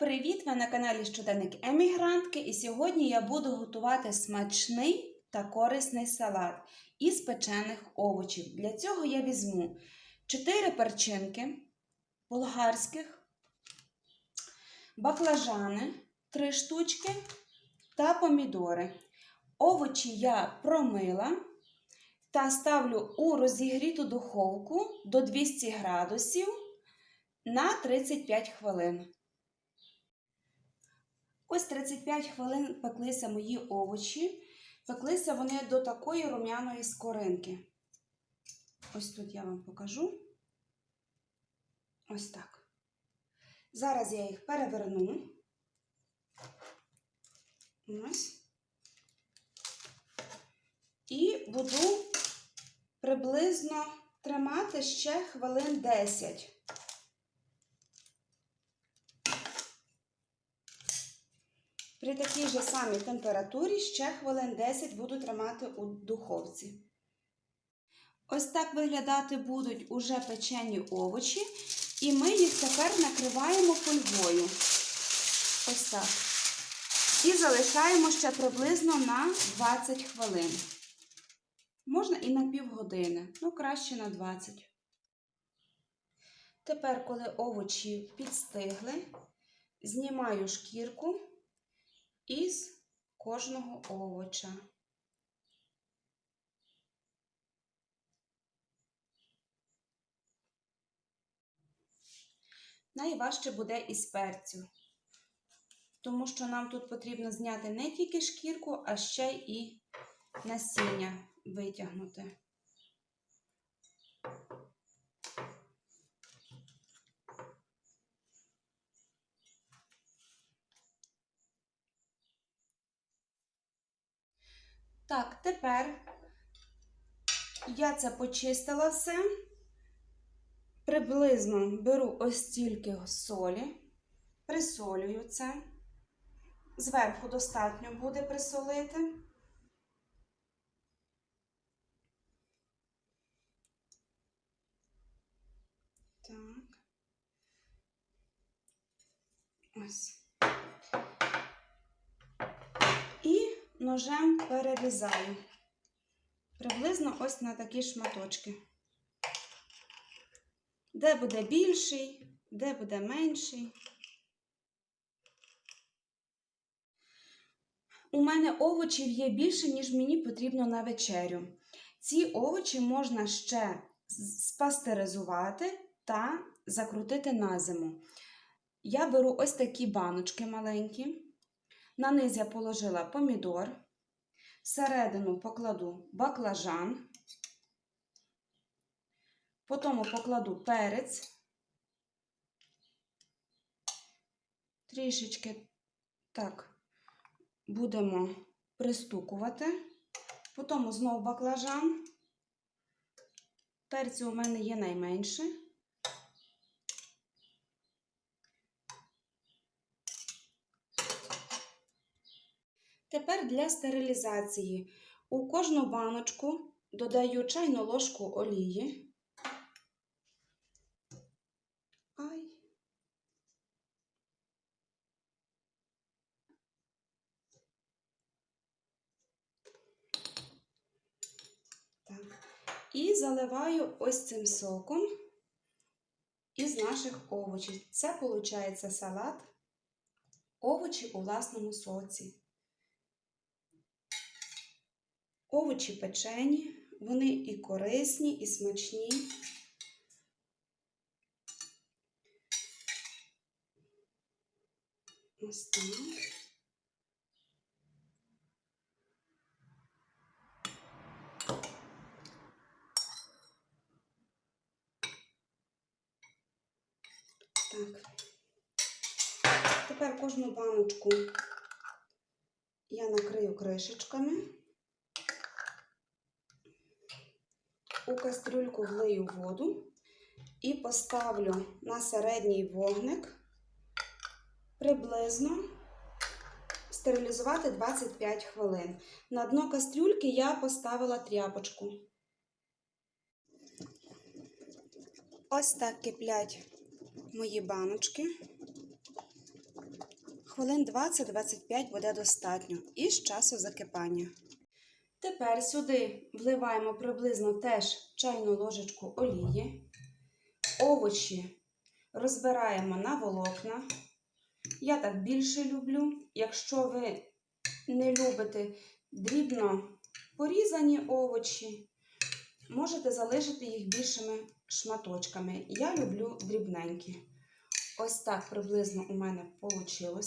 Привіт! Ви на каналі Щоденник Емігрантки, і сьогодні я буду готувати смачний та корисний салат із печених овочів. Для цього я візьму 4 перчинки болгарських, баклажани 3 штучки та помідори. Овочі я промила та ставлю у розігріту духовку до 200 градусів на 35 хвилин. Ось 35 хвилин пеклися мої овочі. Пеклися вони до такої рум'яної скоринки. Ось тут я вам покажу. Ось так. Зараз я їх переверну. Ось. І буду приблизно тримати ще хвилин 10. При такій же самій температурі ще хвилин 10 буду тримати у духовці. Ось так виглядати будуть уже печені овочі, і ми їх тепер накриваємо фольгою. Ось так. І залишаємо ще приблизно на 20 хвилин. Можна і на півгодини, ну краще на 20. Тепер, коли овочі підстигли, знімаю шкірку із кожного овоча. Найважче буде із перцю, тому що нам тут потрібно зняти не тільки шкірку, а ще і насіння витягнути. Так, тепер я це почистила все. Приблизно беру ось стільки солі, присолюю це. Зверху достатньо буде присолити. Так. Ось. І ножем перерізаю. Приблизно ось на такі шматочки. Де буде більший, де буде менший. У мене овочів є більше, ніж мені потрібно на вечерю. Ці овочі можна ще спастеризувати та закрутити на зиму. Я беру ось такі баночки маленькі. На низ я положила помідор, всередину покладу баклажан, потім покладу перець, трішечки так будемо пристукувати, потім знову баклажан. Перцю у мене є найменше. Тепер для стерилізації у кожну баночку додаю чайну ложку олії. Ай. Так. І заливаю ось цим соком із наших овочів. Це виходить салат овочі у власному соці. Овочі печені, вони і корисні, і смачні. Ось так. Так. Тепер кожну баночку я накрию кришечками. У кастрюльку влию воду і поставлю на середній вогник приблизно стерилізувати 25 хвилин. На дно кастрюльки я поставила тряпочку. Ось так киплять мої баночки. хвилин 20-25 буде достатньо із часу закипання. Тепер сюди вливаємо приблизно теж чайну ложечку олії. Овочі розбираємо на волокна. Я так більше люблю. Якщо ви не любите дрібно порізані овочі, можете залишити їх більшими шматочками. Я люблю дрібненькі. Ось так приблизно у мене вийшло.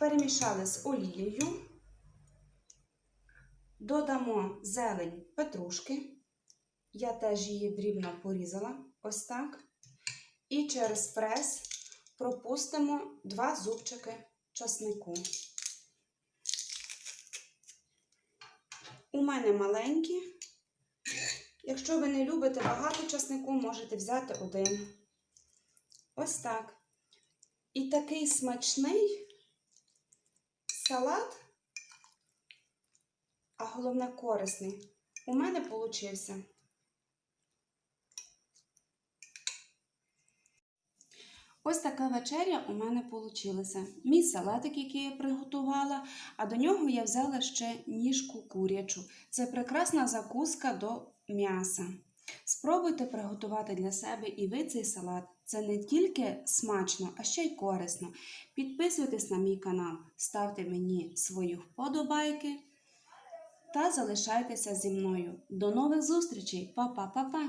Перемішали з олією. Додамо зелень петрушки. Я теж її дрібно порізала. Ось так. І через прес пропустимо два зубчики часнику. У мене маленькі. Якщо ви не любите багато часнику, можете взяти один. Ось так. І такий смачний салат, а головне корисний, у мене получився. Ось така вечеря у мене вийшла. Мій салатик, який я приготувала, а до нього я взяла ще ніжку курячу. Це прекрасна закуска до м'яса. Спробуйте приготувати для себе і ви цей салат. Це не тільки смачно, а ще й корисно. Підписуйтесь на мій канал, ставте мені свої вподобайки та залишайтеся зі мною. До нових зустрічей! Па-па-па-па!